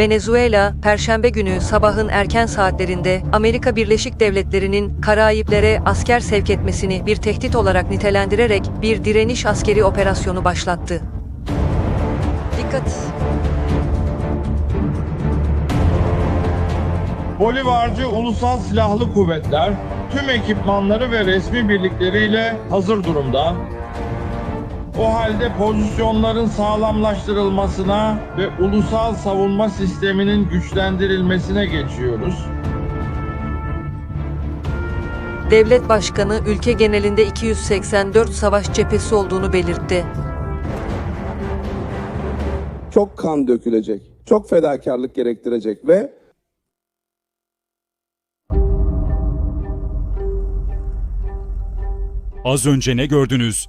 Venezuela, Perşembe günü sabahın erken saatlerinde Amerika Birleşik Devletleri'nin Karayiplere asker sevk etmesini bir tehdit olarak nitelendirerek bir direniş askeri operasyonu başlattı. Dikkat! Bolivarcı Ulusal Silahlı Kuvvetler tüm ekipmanları ve resmi birlikleriyle hazır durumda. O halde pozisyonların sağlamlaştırılmasına ve ulusal savunma sisteminin güçlendirilmesine geçiyoruz. Devlet Başkanı ülke genelinde 284 savaş cephesi olduğunu belirtti. çok kan dökülecek, çok fedakarlık gerektirecek ve Az önce ne gördünüz?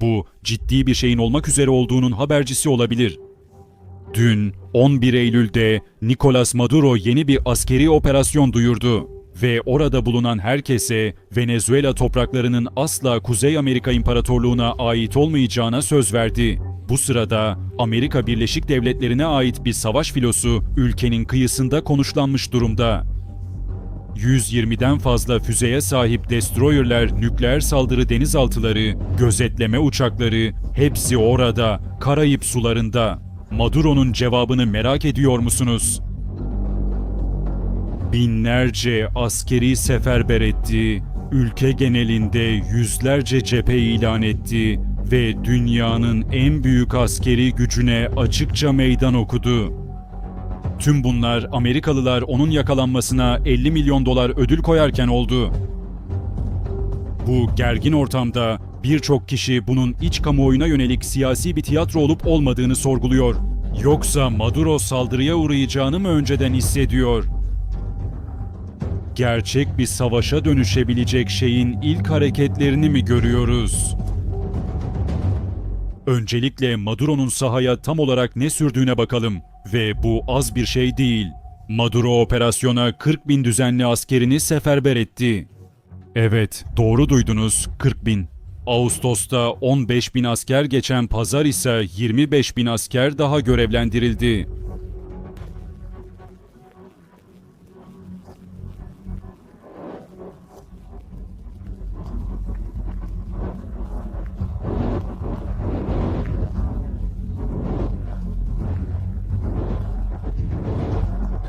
Bu ciddi bir şeyin olmak üzere olduğunun habercisi olabilir. Dün 11 Eylül'de Nicolas Maduro yeni bir askeri operasyon duyurdu ve orada bulunan herkese Venezuela topraklarının asla Kuzey Amerika İmparatorluğu'na ait olmayacağına söz verdi. Bu sırada Amerika Birleşik Devletleri'ne ait bir savaş filosu ülkenin kıyısında konuşlanmış durumda. 120'den fazla füzeye sahip destroyerler, nükleer saldırı denizaltıları, gözetleme uçakları hepsi orada, Karayip sularında. Maduro'nun cevabını merak ediyor musunuz? Binlerce askeri seferber etti, ülke genelinde yüzlerce cephe ilan etti ve dünyanın en büyük askeri gücüne açıkça meydan okudu. Tüm bunlar Amerikalılar onun yakalanmasına 50 milyon dolar ödül koyarken oldu. Bu gergin ortamda birçok kişi bunun iç kamuoyuna yönelik siyasi bir tiyatro olup olmadığını sorguluyor. Yoksa Maduro saldırıya uğrayacağını mı önceden hissediyor? Gerçek bir savaşa dönüşebilecek şeyin ilk hareketlerini mi görüyoruz? Öncelikle Maduro'nun sahaya tam olarak ne sürdüğüne bakalım. Ve bu az bir şey değil. Maduro operasyona 40 bin düzenli askerini seferber etti. Evet, doğru duydunuz 40 bin. Ağustos'ta 15 bin asker geçen pazar ise 25 bin asker daha görevlendirildi.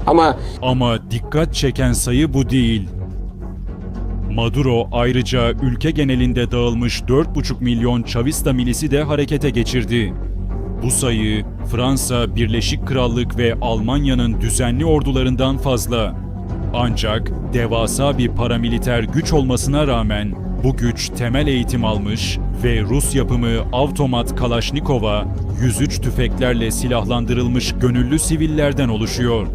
Ama Ama dikkat çeken sayı bu değil. Maduro ayrıca ülke genelinde dağılmış 4,5 milyon Chavista milisi de harekete geçirdi. Bu sayı Fransa, Birleşik Krallık ve Almanya'nın düzenli ordularından fazla. Ancak devasa bir paramiliter güç olmasına rağmen bu güç temel eğitim almış ve Rus yapımı avtomat Kalaşnikov'a 103 tüfeklerle silahlandırılmış gönüllü sivillerden oluşuyor.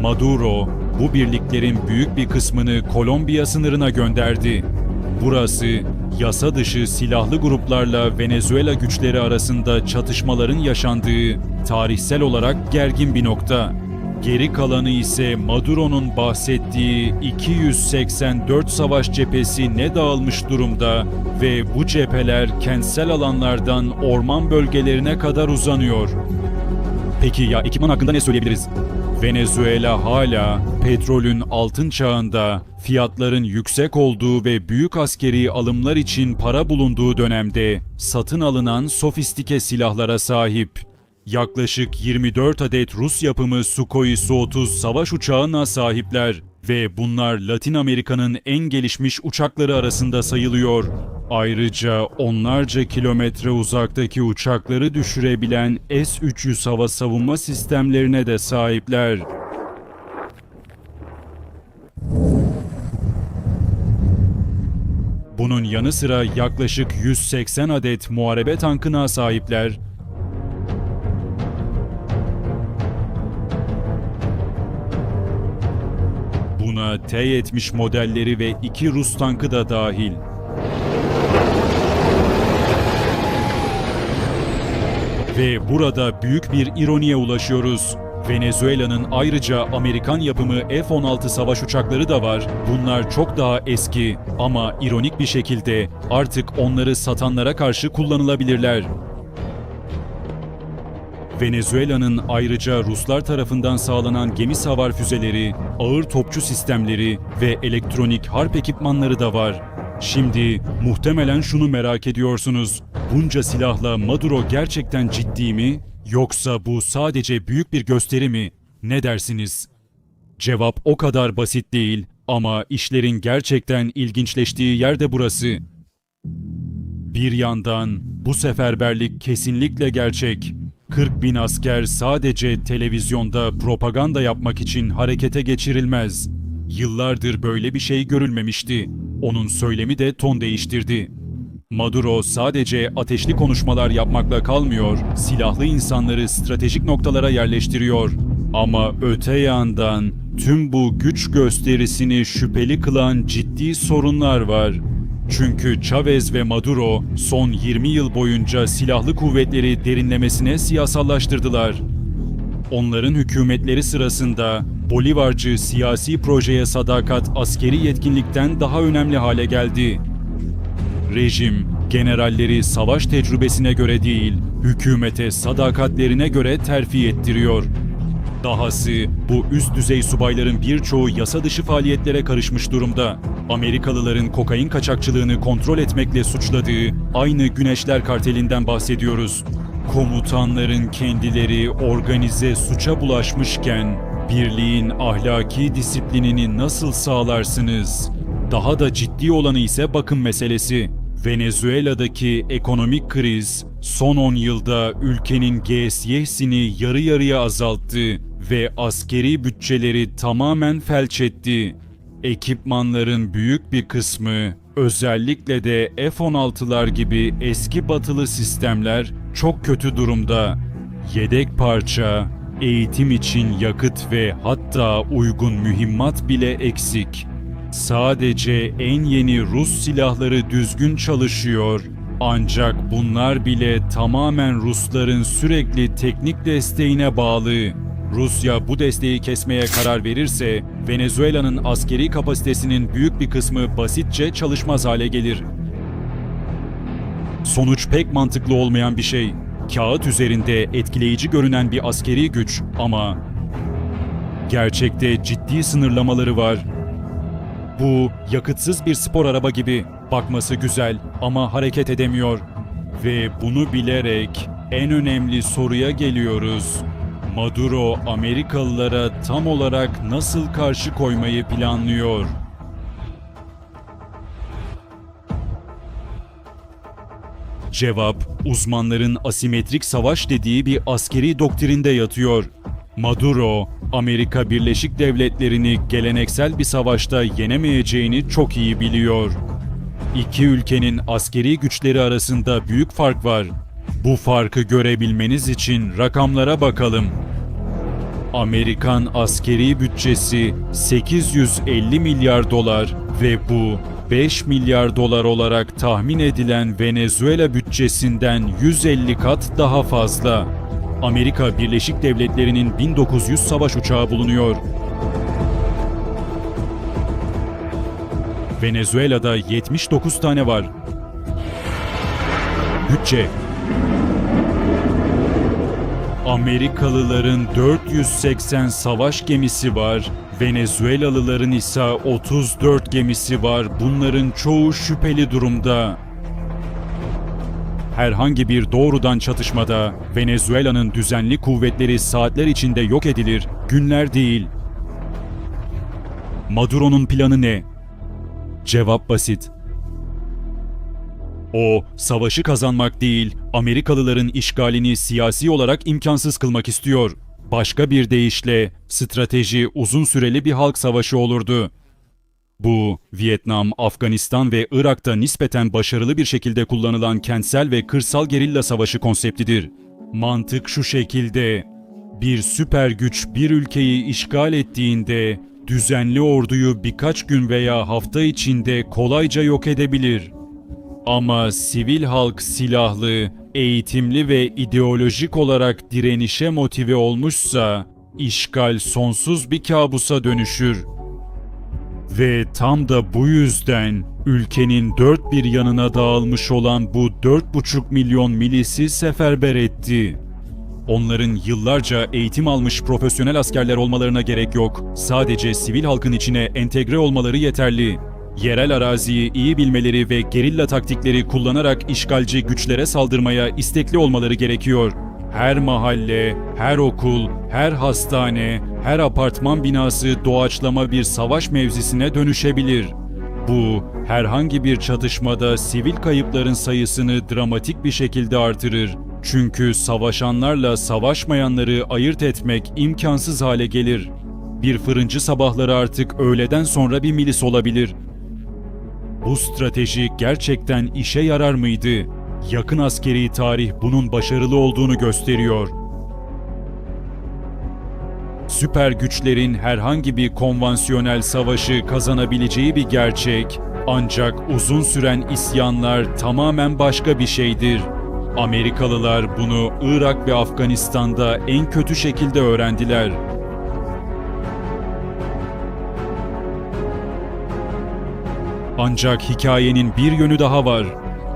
Maduro bu birliklerin büyük bir kısmını Kolombiya sınırına gönderdi. Burası yasa dışı silahlı gruplarla Venezuela güçleri arasında çatışmaların yaşandığı tarihsel olarak gergin bir nokta. Geri kalanı ise Maduro'nun bahsettiği 284 savaş cephesi ne dağılmış durumda ve bu cepheler kentsel alanlardan orman bölgelerine kadar uzanıyor. Peki ya ekipman hakkında ne söyleyebiliriz? Venezuela hala petrolün altın çağında, fiyatların yüksek olduğu ve büyük askeri alımlar için para bulunduğu dönemde satın alınan sofistike silahlara sahip. Yaklaşık 24 adet Rus yapımı Sukhoi Su-30 savaş uçağına sahipler ve bunlar Latin Amerika'nın en gelişmiş uçakları arasında sayılıyor. Ayrıca onlarca kilometre uzaktaki uçakları düşürebilen S-300 hava savunma sistemlerine de sahipler. Bunun yanı sıra yaklaşık 180 adet muharebe tankına sahipler Buna T-70 modelleri ve iki Rus tankı da dahil. Ve burada büyük bir ironiye ulaşıyoruz. Venezuela'nın ayrıca Amerikan yapımı F-16 savaş uçakları da var. Bunlar çok daha eski ama ironik bir şekilde artık onları satanlara karşı kullanılabilirler. Venezuela'nın ayrıca Ruslar tarafından sağlanan gemi savar füzeleri, ağır topçu sistemleri ve elektronik harp ekipmanları da var. Şimdi muhtemelen şunu merak ediyorsunuz. Bunca silahla Maduro gerçekten ciddi mi? Yoksa bu sadece büyük bir gösteri mi? Ne dersiniz? Cevap o kadar basit değil ama işlerin gerçekten ilginçleştiği yer de burası. Bir yandan bu seferberlik kesinlikle gerçek. 40 bin asker sadece televizyonda propaganda yapmak için harekete geçirilmez. Yıllardır böyle bir şey görülmemişti. Onun söylemi de ton değiştirdi. Maduro sadece ateşli konuşmalar yapmakla kalmıyor, silahlı insanları stratejik noktalara yerleştiriyor. Ama öte yandan tüm bu güç gösterisini şüpheli kılan ciddi sorunlar var. Çünkü Chavez ve Maduro son 20 yıl boyunca silahlı kuvvetleri derinlemesine siyasallaştırdılar. Onların hükümetleri sırasında Bolivarcı siyasi projeye sadakat askeri yetkinlikten daha önemli hale geldi. Rejim, generalleri savaş tecrübesine göre değil, hükümete sadakatlerine göre terfi ettiriyor. Dahası bu üst düzey subayların birçoğu yasa dışı faaliyetlere karışmış durumda. Amerikalıların kokain kaçakçılığını kontrol etmekle suçladığı aynı Güneşler Karteli'nden bahsediyoruz. Komutanların kendileri organize suça bulaşmışken birliğin ahlaki disiplinini nasıl sağlarsınız? Daha da ciddi olanı ise bakım meselesi. Venezuela'daki ekonomik kriz son 10 yılda ülkenin GSY'sini yarı yarıya azalttı ve askeri bütçeleri tamamen felç etti. Ekipmanların büyük bir kısmı, özellikle de F-16'lar gibi eski batılı sistemler çok kötü durumda. Yedek parça, eğitim için yakıt ve hatta uygun mühimmat bile eksik. Sadece en yeni Rus silahları düzgün çalışıyor. Ancak bunlar bile tamamen Rusların sürekli teknik desteğine bağlı. Rusya bu desteği kesmeye karar verirse Venezuela'nın askeri kapasitesinin büyük bir kısmı basitçe çalışmaz hale gelir. Sonuç pek mantıklı olmayan bir şey. Kağıt üzerinde etkileyici görünen bir askeri güç ama gerçekte ciddi sınırlamaları var. Bu yakıtsız bir spor araba gibi. Bakması güzel ama hareket edemiyor. Ve bunu bilerek en önemli soruya geliyoruz. Maduro Amerikalılara tam olarak nasıl karşı koymayı planlıyor? Cevap, uzmanların asimetrik savaş dediği bir askeri doktrinde yatıyor. Maduro, Amerika Birleşik Devletleri'ni geleneksel bir savaşta yenemeyeceğini çok iyi biliyor. İki ülkenin askeri güçleri arasında büyük fark var. Bu farkı görebilmeniz için rakamlara bakalım. Amerikan askeri bütçesi 850 milyar dolar ve bu 5 milyar dolar olarak tahmin edilen Venezuela bütçesinden 150 kat daha fazla. Amerika Birleşik Devletleri'nin 1900 savaş uçağı bulunuyor. Venezuela'da 79 tane var. Bütçe Amerikalıların 480 savaş gemisi var. Venezuelalıların ise 34 gemisi var. Bunların çoğu şüpheli durumda. Herhangi bir doğrudan çatışmada Venezuela'nın düzenli kuvvetleri saatler içinde yok edilir, günler değil. Maduro'nun planı ne? Cevap basit. O, savaşı kazanmak değil, Amerikalıların işgalini siyasi olarak imkansız kılmak istiyor. Başka bir deyişle, strateji uzun süreli bir halk savaşı olurdu. Bu, Vietnam, Afganistan ve Irak'ta nispeten başarılı bir şekilde kullanılan kentsel ve kırsal gerilla savaşı konseptidir. Mantık şu şekilde, bir süper güç bir ülkeyi işgal ettiğinde, düzenli orduyu birkaç gün veya hafta içinde kolayca yok edebilir. Ama sivil halk silahlı, eğitimli ve ideolojik olarak direnişe motive olmuşsa, işgal sonsuz bir kabusa dönüşür. Ve tam da bu yüzden ülkenin dört bir yanına dağılmış olan bu 4,5 milyon milisi seferber etti. Onların yıllarca eğitim almış profesyonel askerler olmalarına gerek yok. Sadece sivil halkın içine entegre olmaları yeterli. Yerel araziyi iyi bilmeleri ve gerilla taktikleri kullanarak işgalci güçlere saldırmaya istekli olmaları gerekiyor. Her mahalle, her okul, her hastane, her apartman binası doğaçlama bir savaş mevzisine dönüşebilir. Bu, herhangi bir çatışmada sivil kayıpların sayısını dramatik bir şekilde artırır. Çünkü savaşanlarla savaşmayanları ayırt etmek imkansız hale gelir. Bir fırıncı sabahları artık öğleden sonra bir milis olabilir. Bu strateji gerçekten işe yarar mıydı? Yakın askeri tarih bunun başarılı olduğunu gösteriyor. Süper güçlerin herhangi bir konvansiyonel savaşı kazanabileceği bir gerçek. Ancak uzun süren isyanlar tamamen başka bir şeydir. Amerikalılar bunu Irak ve Afganistan'da en kötü şekilde öğrendiler. Ancak hikayenin bir yönü daha var.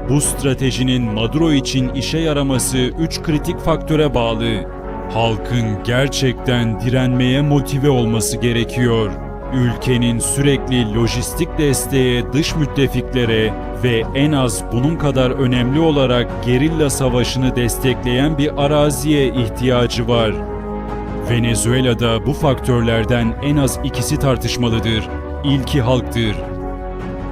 Bu stratejinin Maduro için işe yaraması üç kritik faktöre bağlı. Halkın gerçekten direnmeye motive olması gerekiyor. Ülkenin sürekli lojistik desteğe dış müttefiklere ve en az bunun kadar önemli olarak gerilla savaşını destekleyen bir araziye ihtiyacı var. Venezuela'da bu faktörlerden en az ikisi tartışmalıdır. İlki halktır.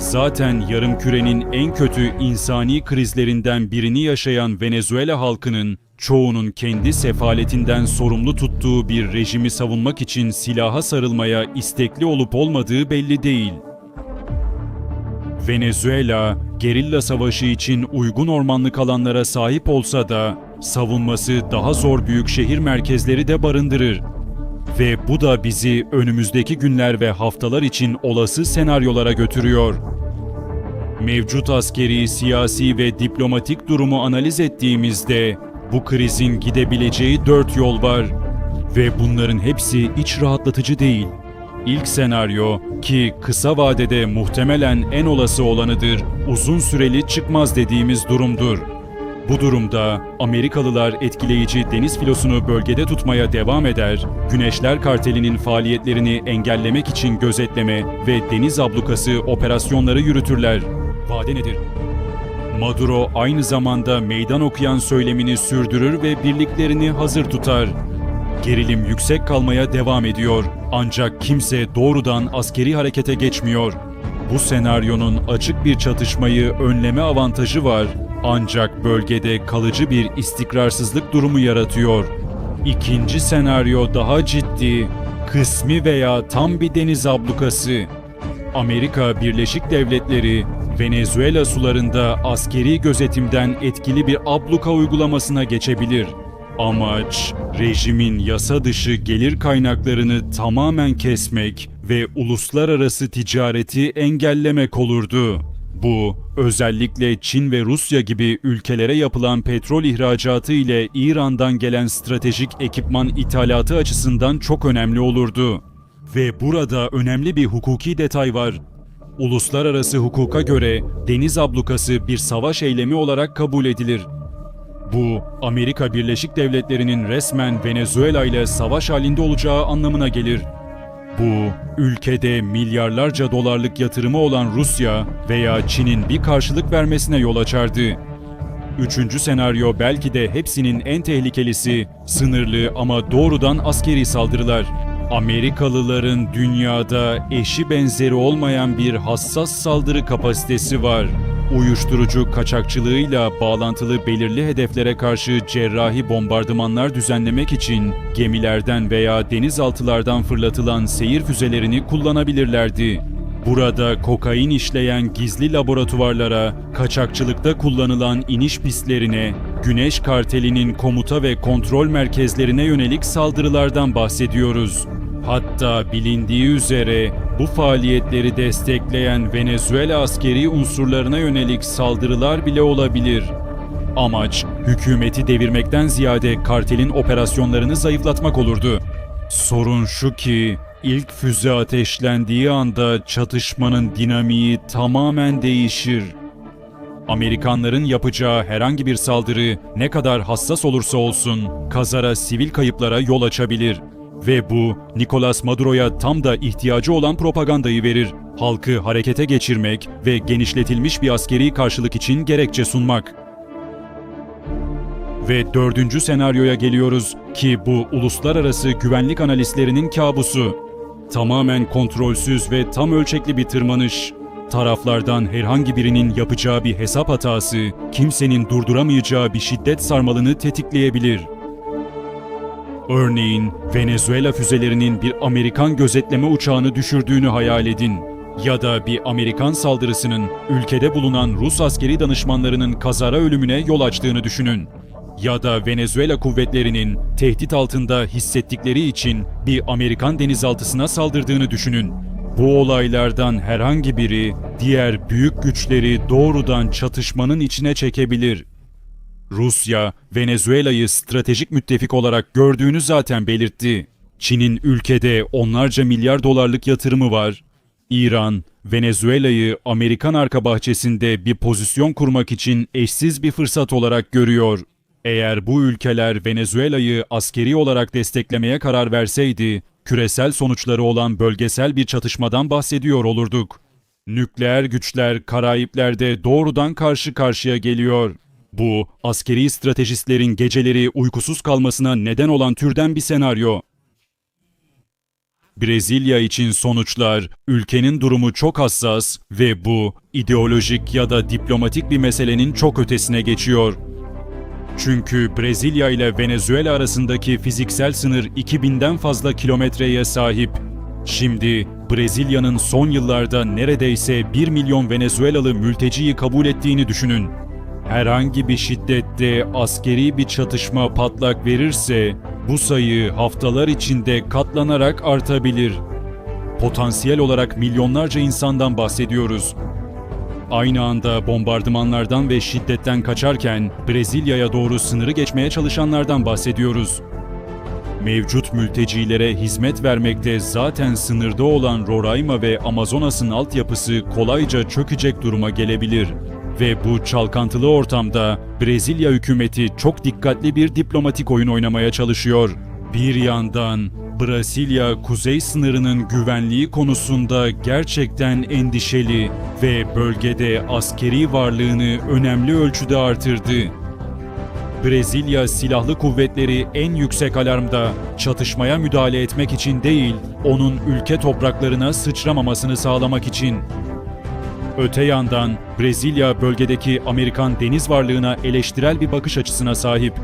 Zaten yarım kürenin en kötü insani krizlerinden birini yaşayan Venezuela halkının çoğunun kendi sefaletinden sorumlu tuttuğu bir rejimi savunmak için silaha sarılmaya istekli olup olmadığı belli değil. Venezuela, gerilla savaşı için uygun ormanlık alanlara sahip olsa da savunması daha zor büyük şehir merkezleri de barındırır. Ve bu da bizi önümüzdeki günler ve haftalar için olası senaryolara götürüyor. Mevcut askeri, siyasi ve diplomatik durumu analiz ettiğimizde bu krizin gidebileceği dört yol var. Ve bunların hepsi iç rahatlatıcı değil. İlk senaryo ki kısa vadede muhtemelen en olası olanıdır, uzun süreli çıkmaz dediğimiz durumdur. Bu durumda Amerikalılar etkileyici deniz filosunu bölgede tutmaya devam eder, Güneşler Karteli'nin faaliyetlerini engellemek için gözetleme ve deniz ablukası operasyonları yürütürler. Vade nedir? Maduro aynı zamanda meydan okuyan söylemini sürdürür ve birliklerini hazır tutar. Gerilim yüksek kalmaya devam ediyor ancak kimse doğrudan askeri harekete geçmiyor. Bu senaryonun açık bir çatışmayı önleme avantajı var ancak bölgede kalıcı bir istikrarsızlık durumu yaratıyor. İkinci senaryo daha ciddi, kısmi veya tam bir deniz ablukası. Amerika Birleşik Devletleri Venezuela sularında askeri gözetimden etkili bir abluka uygulamasına geçebilir. Amaç, rejimin yasa dışı gelir kaynaklarını tamamen kesmek ve uluslararası ticareti engellemek olurdu. Bu, özellikle Çin ve Rusya gibi ülkelere yapılan petrol ihracatı ile İran'dan gelen stratejik ekipman ithalatı açısından çok önemli olurdu. Ve burada önemli bir hukuki detay var. Uluslararası hukuka göre deniz ablukası bir savaş eylemi olarak kabul edilir. Bu, Amerika Birleşik Devletleri'nin resmen Venezuela ile savaş halinde olacağı anlamına gelir. Bu, ülkede milyarlarca dolarlık yatırımı olan Rusya veya Çin'in bir karşılık vermesine yol açardı. Üçüncü senaryo belki de hepsinin en tehlikelisi, sınırlı ama doğrudan askeri saldırılar. Amerikalıların dünyada eşi benzeri olmayan bir hassas saldırı kapasitesi var. Uyuşturucu kaçakçılığıyla bağlantılı belirli hedeflere karşı cerrahi bombardımanlar düzenlemek için gemilerden veya denizaltılardan fırlatılan seyir füzelerini kullanabilirlerdi. Burada kokain işleyen gizli laboratuvarlara, kaçakçılıkta kullanılan iniş pistlerine, Güneş Karteli'nin komuta ve kontrol merkezlerine yönelik saldırılardan bahsediyoruz. Hatta bilindiği üzere bu faaliyetleri destekleyen Venezuela askeri unsurlarına yönelik saldırılar bile olabilir. Amaç hükümeti devirmekten ziyade kartelin operasyonlarını zayıflatmak olurdu. Sorun şu ki ilk füze ateşlendiği anda çatışmanın dinamiği tamamen değişir. Amerikanların yapacağı herhangi bir saldırı ne kadar hassas olursa olsun kazara sivil kayıplara yol açabilir. Ve bu Nicolas Maduro'ya tam da ihtiyacı olan propagandayı verir. Halkı harekete geçirmek ve genişletilmiş bir askeri karşılık için gerekçe sunmak. Ve dördüncü senaryoya geliyoruz ki bu uluslararası güvenlik analistlerinin kabusu. Tamamen kontrolsüz ve tam ölçekli bir tırmanış. Taraflardan herhangi birinin yapacağı bir hesap hatası, kimsenin durduramayacağı bir şiddet sarmalını tetikleyebilir. Örneğin Venezuela füzelerinin bir Amerikan gözetleme uçağını düşürdüğünü hayal edin. Ya da bir Amerikan saldırısının ülkede bulunan Rus askeri danışmanlarının kazara ölümüne yol açtığını düşünün. Ya da Venezuela kuvvetlerinin tehdit altında hissettikleri için bir Amerikan denizaltısına saldırdığını düşünün. Bu olaylardan herhangi biri diğer büyük güçleri doğrudan çatışmanın içine çekebilir. Rusya, Venezuela'yı stratejik müttefik olarak gördüğünü zaten belirtti. Çin'in ülkede onlarca milyar dolarlık yatırımı var. İran, Venezuela'yı Amerikan arka bahçesinde bir pozisyon kurmak için eşsiz bir fırsat olarak görüyor. Eğer bu ülkeler Venezuela'yı askeri olarak desteklemeye karar verseydi, küresel sonuçları olan bölgesel bir çatışmadan bahsediyor olurduk. Nükleer güçler Karayipler'de doğrudan karşı karşıya geliyor. Bu, askeri stratejistlerin geceleri uykusuz kalmasına neden olan türden bir senaryo. Brezilya için sonuçlar, ülkenin durumu çok hassas ve bu, ideolojik ya da diplomatik bir meselenin çok ötesine geçiyor. Çünkü Brezilya ile Venezuela arasındaki fiziksel sınır 2000'den fazla kilometreye sahip. Şimdi Brezilya'nın son yıllarda neredeyse 1 milyon Venezuelalı mülteciyi kabul ettiğini düşünün. Herhangi bir şiddette askeri bir çatışma patlak verirse bu sayı haftalar içinde katlanarak artabilir. Potansiyel olarak milyonlarca insandan bahsediyoruz. Aynı anda bombardımanlardan ve şiddetten kaçarken Brezilya'ya doğru sınırı geçmeye çalışanlardan bahsediyoruz. Mevcut mültecilere hizmet vermekte zaten sınırda olan Roraima ve Amazonas'ın altyapısı kolayca çökecek duruma gelebilir. Ve bu çalkantılı ortamda Brezilya hükümeti çok dikkatli bir diplomatik oyun oynamaya çalışıyor. Bir yandan Brezilya kuzey sınırının güvenliği konusunda gerçekten endişeli ve bölgede askeri varlığını önemli ölçüde artırdı. Brezilya Silahlı Kuvvetleri en yüksek alarmda çatışmaya müdahale etmek için değil, onun ülke topraklarına sıçramamasını sağlamak için. Öte yandan Brezilya bölgedeki Amerikan deniz varlığına eleştirel bir bakış açısına sahip.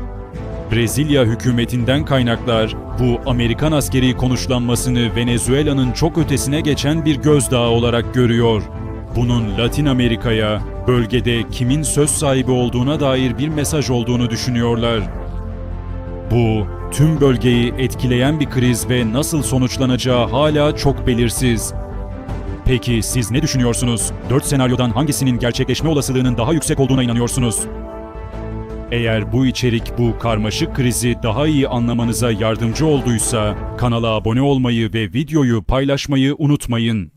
Brezilya hükümetinden kaynaklar bu Amerikan askeri konuşlanmasını Venezuela'nın çok ötesine geçen bir gözdağı olarak görüyor. Bunun Latin Amerika'ya, bölgede kimin söz sahibi olduğuna dair bir mesaj olduğunu düşünüyorlar. Bu, tüm bölgeyi etkileyen bir kriz ve nasıl sonuçlanacağı hala çok belirsiz. Peki siz ne düşünüyorsunuz? 4 senaryodan hangisinin gerçekleşme olasılığının daha yüksek olduğuna inanıyorsunuz? Eğer bu içerik bu karmaşık krizi daha iyi anlamanıza yardımcı olduysa kanala abone olmayı ve videoyu paylaşmayı unutmayın.